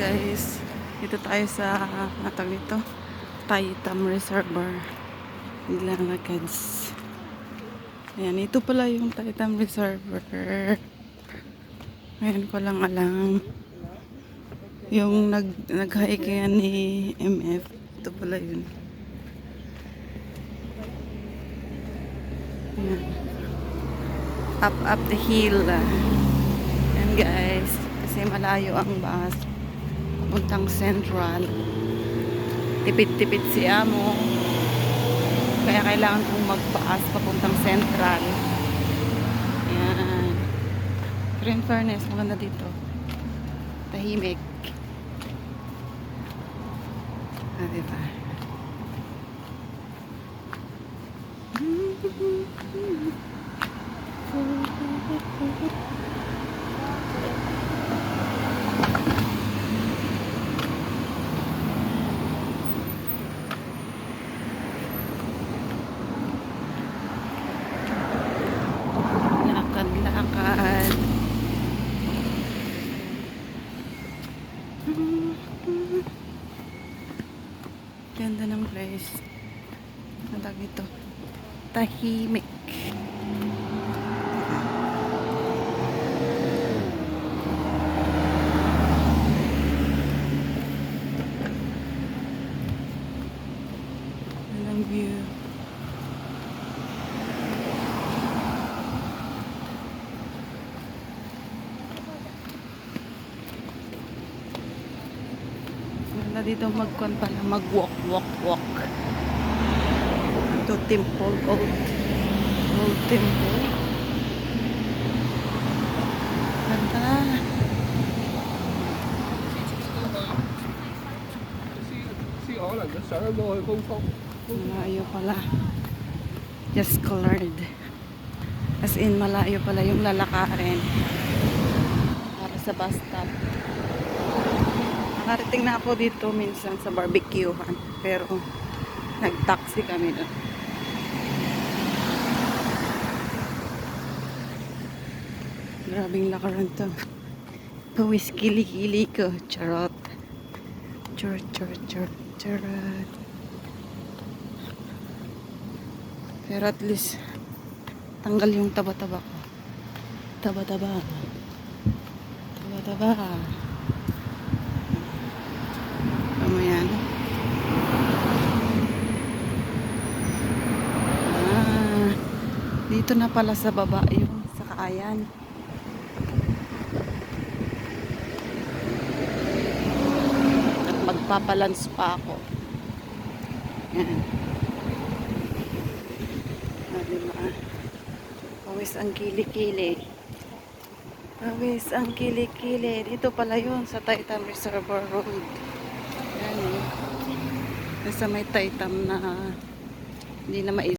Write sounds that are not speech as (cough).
guys. Dito tayo sa natag nito. Taitam Reservoir. Ilanacads. Ayan, ito pala yung Taitam Reservoir. Ngayon ko lang alam. Yung nag nag-hike yan ni MF. Ito pala yun. Ayan. Up up the hill. Ayan guys. Kasi malayo ang bus. Puntang Central. Tipid-tipid si Amo. Kaya kailangan kong magpaas papuntang Central. Ayan. Pero in fairness, maganda dito. Tahimik. Ah, diba? Lakad-lakad. (laughs) Ganda ng place. Ang tawag ito. Tahimik. Walang view. Maganda dito magkon pala, mag-walk, walk, walk. Ito, temple, old, old temple. Ganda. Malayo pala. Just colored. As in, malayo pala yung lalakarin. Para sa bus stop. Nakarating na ako dito minsan sa barbecuehan. Pero, nag-taxi kami doon. Grabing lakaran to. Pawis kili-kili ko. Charot. Charot, charot, charot, charot. Pero at least, tanggal yung taba-taba ko. Taba-taba. Taba-taba. Ano yan? Ah, dito na pala sa baba yung sakayan. At magpapalans pa ako. Yan. Ah, diba? Pawis ang kili-kili. Pawis ang kili-kili. Dito pala yun sa Taitam Reservoir Road. Yan eh. Nasa may Taitam na hindi na mais